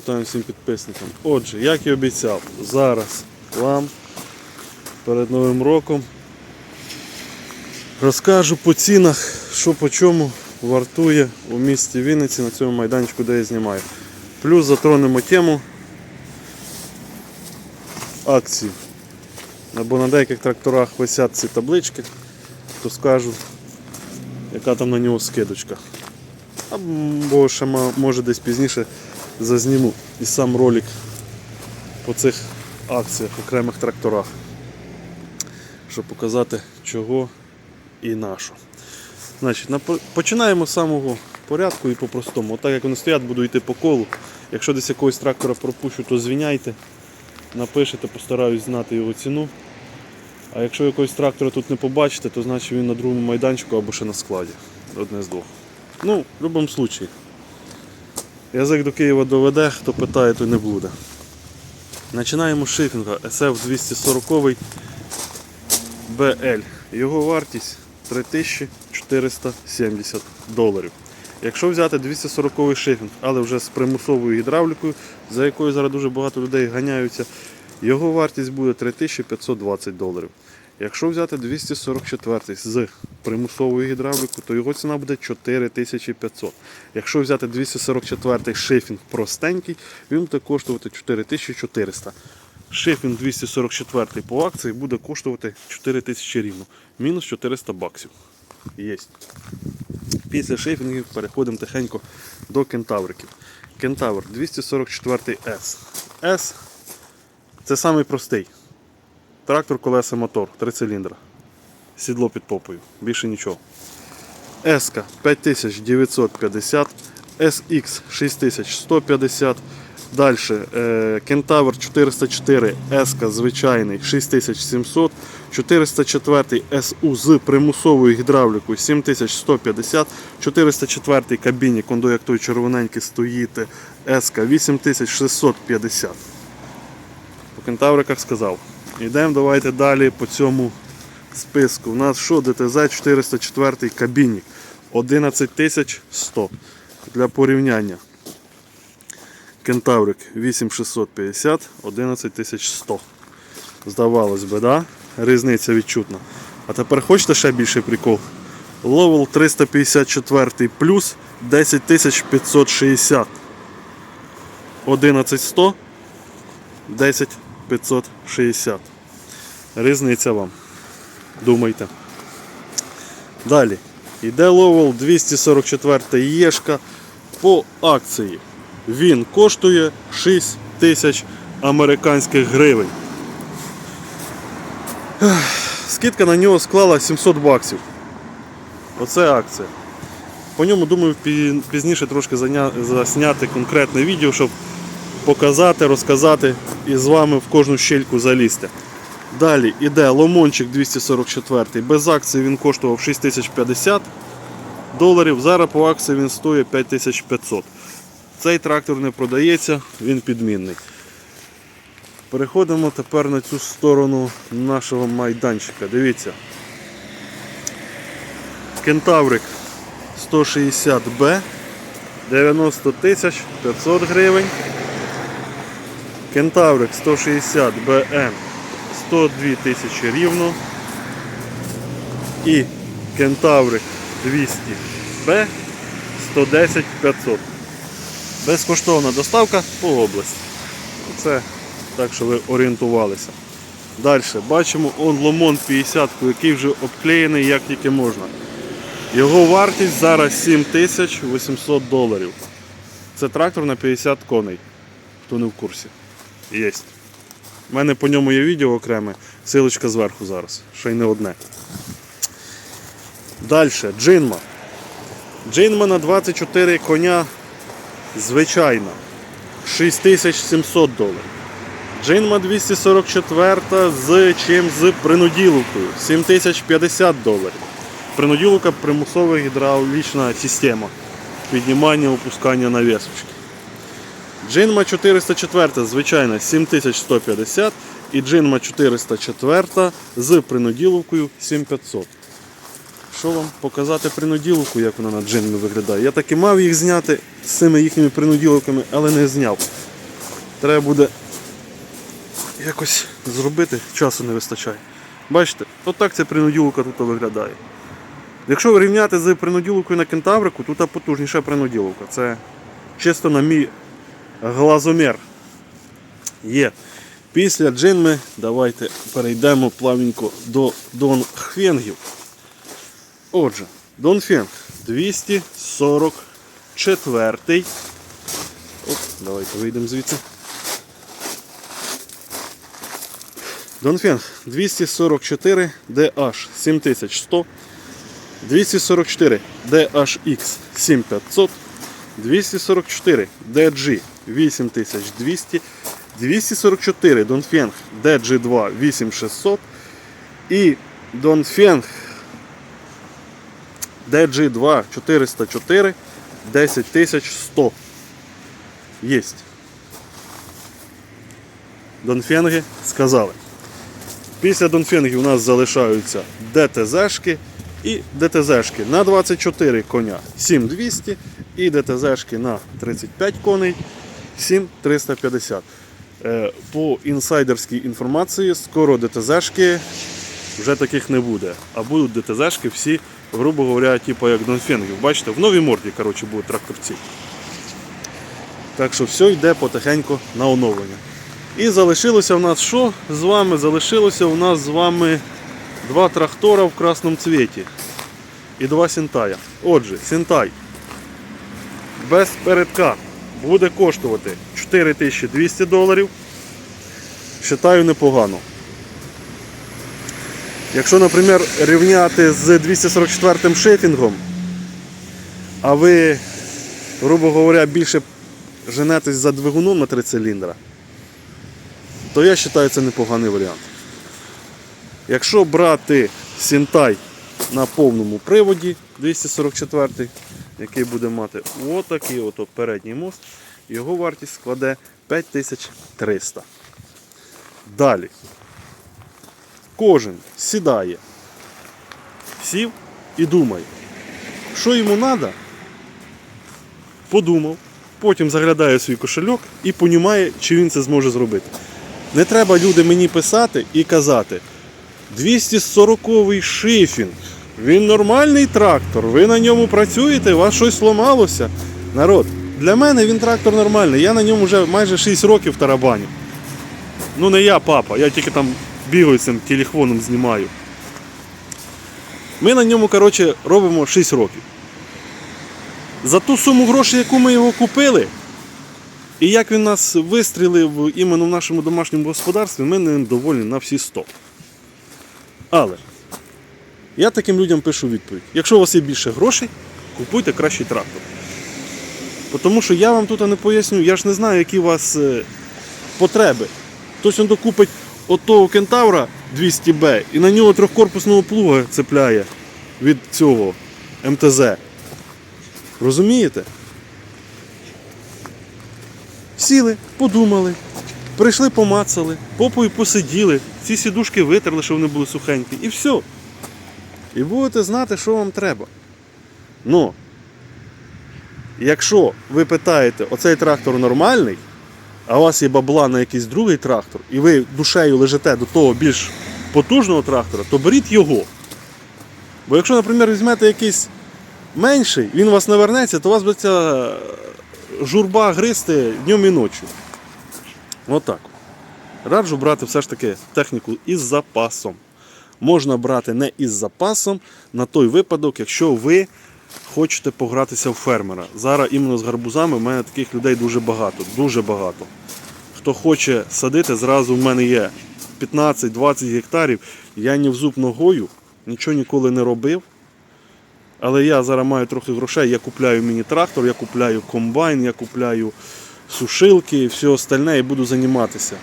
вітаю всім підписникам. Отже, як і обіцяв, зараз вам перед Новим роком розкажу по цінах, що по чому вартує у місті Вінниці на цьому майданчику, де я знімаю. Плюс затронемо тему акції. Або на деяких тракторах висять ці таблички, то скажу, яка там на нього скидочка. Або ще може десь пізніше зазніму і сам ролик по цих акціях, окремих тракторах. Щоб показати чого і на що. Значить, починаємо з самого порядку і по-простому. Отак як вони стоять, буду йти по колу. Якщо десь якогось трактора пропущу, то звіняйте. Напишете, постараюсь знати його ціну. А якщо якогось трактора тут не побачите, то значить він на другому майданчику або ще на складі. Одне з двох. Ну, в будь-якому випадку. Язик до Києва доведе, хто питає, той не буде. Починаємо з шифінга SF 240 BL. Його вартість 3470 доларів. Якщо взяти 240 шифінг, але вже з примусовою гідравлікою, за якою зараз дуже багато людей ганяються, його вартість буде 3520 доларів. Якщо взяти 244 з примусовою гідравлікою, то його ціна буде 4500. Якщо взяти 244 шифінг простенький, він буде коштувати 4400. Шифінг 244 по акції буде коштувати 4000 рівно. Мінус 400 баксів. Єсть. Після шифінгів переходимо тихенько до кентавриків. Кентавр 244 S. S це самий. Трактор, колеса, мотор, три циліндра. Сідло під попою. Більше нічого. S 5950, SX 6150. Далі Кентавр 404 S звичайний 6700, 404 SU з примусовою гідравлікою 7150, 404 кабіні, кондо як той червоненький стоїть, S 8650. По кентавриках сказав. Йдемо давайте далі по цьому списку. У нас що ДТЗ 404 кабінник 11100 для порівняння. Кентаврик 8650, 11100. Здавалось би, да? різниця відчутна. А тепер хочете ще більший прикол? Ловел 354 плюс 10560. 11100 10560. Різниця вам. Думайте. Далі. Іде ловел 244 єшка по акції. Він коштує 6 тисяч американських гривень. Скидка на нього склала 700 баксів. Оце акція. По ньому, думаю, пізніше трошки засняти конкретне відео, щоб показати, розказати і з вами в кожну щельку залізти. Далі іде ломончик 244. Без акції він коштував 6050 доларів. Зараз по акції він стоїть 5500. Цей трактор не продається, він підмінний. Переходимо тепер на цю сторону нашого майданчика. Дивіться. Кентаврик 160Б 90 тисяч 500 гривень. Кентаврик 160 БМ 102 тисячі рівно. І Кентаврик 200 Б 110 500. Безкоштовна доставка по області. Це так, що ви орієнтувалися. Далі бачимо он Ломон 50, який вже обклеєний як тільки можна. Його вартість зараз 7800 доларів. Це трактор на 50 коней. Хто не в курсі. Єсть. У мене по ньому є відео окреме, силочка зверху зараз, ще й не одне. Далі, джинма. Джинма на 24 коня звичайна. 6700 доларів. Джинма 244 з чим з принуділовкою 7050 доларів. Принуділовка примусова гідравлічна система. Піднімання, опускання навісочки. Джинма 404 звичайна 7150 і Джинма 404 з принуділовкою 7500. що вам показати принуділку, як вона на джинмі виглядає. Я таки мав їх зняти з цими їхніми принуділками, але не зняв. Треба буде якось зробити, часу не вистачає. Бачите, отак ця принуділка тут виглядає. Якщо рівняти з принуділкою на кентаврику, тут потужніша принуділка. Це чисто на мій глазомір. Є. Після джинми давайте перейдемо плавненько до Донхвенгів. Отже, Донфенг 244. Оп, давайте вийдемо звідси. Донфенг 244 DH 7100. 244 DHX 7500. 244 DG 8200. 244 Донфенг DG2 8600 і Донфенг DG2 404 10100. Єсть. Донфенги сказали. Після Донфенгів у нас залишаються ДТЗшки і ДТЗшки на 24 коня 7200 і ДТЗшки на 35 коней 7350. Е, По інсайдерській інформації, скоро ДТЗшки вже таких не буде. А будуть ДТЗшки всі, грубо говоря, типу як Донфенгів. Бачите, в новій морді коротше, будуть тракторці. Так що все йде потихеньку на оновлення. І залишилося в нас що з вами? Залишилося у нас з вами два трактора в красному цвіті і два сінтая. Отже, сінтай без передка буде коштувати 4200 доларів. Вважаю непогано. Якщо, наприклад, рівняти з 244 шифінгом, а ви, грубо говоря, більше женетесь за двигуном на 3 циліндра, то я вважаю це непоганий варіант. Якщо брати Сінтай на повному приводі 244, який буде мати отакий от передній мост, його вартість складе 5300. Далі. Кожен сідає, сів і думає, що йому треба, подумав, потім заглядає свій кошельок і понімає, чи він це зможе зробити. Не треба люди мені писати і казати, 240-й шифінг, він нормальний трактор, ви на ньому працюєте, у вас щось сломалося. Народ, для мене він трактор нормальний, я на ньому вже майже 6 років тарабаню. Ну не я, папа, я тільки там бігаю цим телефоном знімаю. Ми на ньому, коротше, робимо 6 років. За ту суму грошей, яку ми його купили, і як він нас вистрілив іменно в нашому домашньому господарстві, ми ним довольні на всі 100. Але я таким людям пишу відповідь. Якщо у вас є більше грошей, купуйте кращий трактор. Тому що я вам тут не поясню, я ж не знаю, які у вас е, потреби. Хтось он докупить отого кентавра 200Б і на нього трьохкорпусного плуга цепляє від цього МТЗ. Розумієте? Сіли, подумали, прийшли, помацали, попою посиділи, ці сідушки витерли, щоб вони були сухенькі, і все. І будете знати, що вам треба. Ну, якщо ви питаєте, оцей трактор нормальний, а у вас є бабла на якийсь другий трактор, і ви душею лежите до того більш потужного трактора, то беріть його. Бо якщо, наприклад, візьмете якийсь менший, він у вас не вернеться, то у вас буде журба гристи днем і ночі. Отак. Раджу брати все ж таки техніку із запасом. Можна брати не із запасом на той випадок, якщо ви хочете погратися в фермера. Зараз іменно з гарбузами в мене таких людей дуже багато. Дуже багато. Хто хоче садити, зразу в мене є 15-20 гектарів. Я ні в зуб ногою, нічого ніколи не робив. Але я зараз маю трохи грошей, я купляю міні-трактор, я купляю комбайн, я купляю сушилки і все остальне і буду займатися.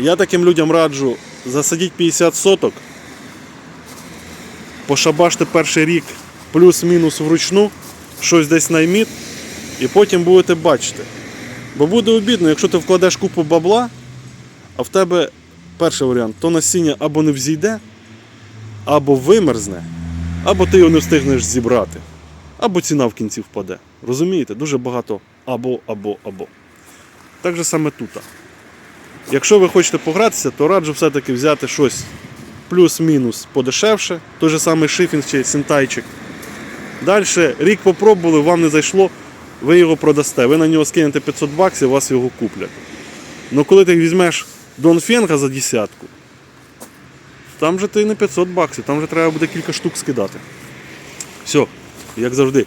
Я таким людям раджу засадіть 50 соток, пошабаште перший рік плюс-мінус вручну, щось десь найміть, і потім будете бачити. Бо буде обідно, якщо ти вкладеш купу бабла, а в тебе перший варіант, то насіння або не взійде, або вимерзне, або ти його не встигнеш зібрати, або ціна в кінці впаде. Розумієте? Дуже багато або, або, або. Так же саме тут. Якщо ви хочете погратися, то раджу все-таки взяти щось плюс-мінус подешевше, той же самий шифінг чи синтайчик. Далі рік попробували, вам не зайшло, ви його продасте. Ви на нього скинете 500 баксів, вас його куплять. Ну коли ти візьмеш Донфенга за десятку, там же ти не 500 баксів, там же треба буде кілька штук скидати. Все, як завжди.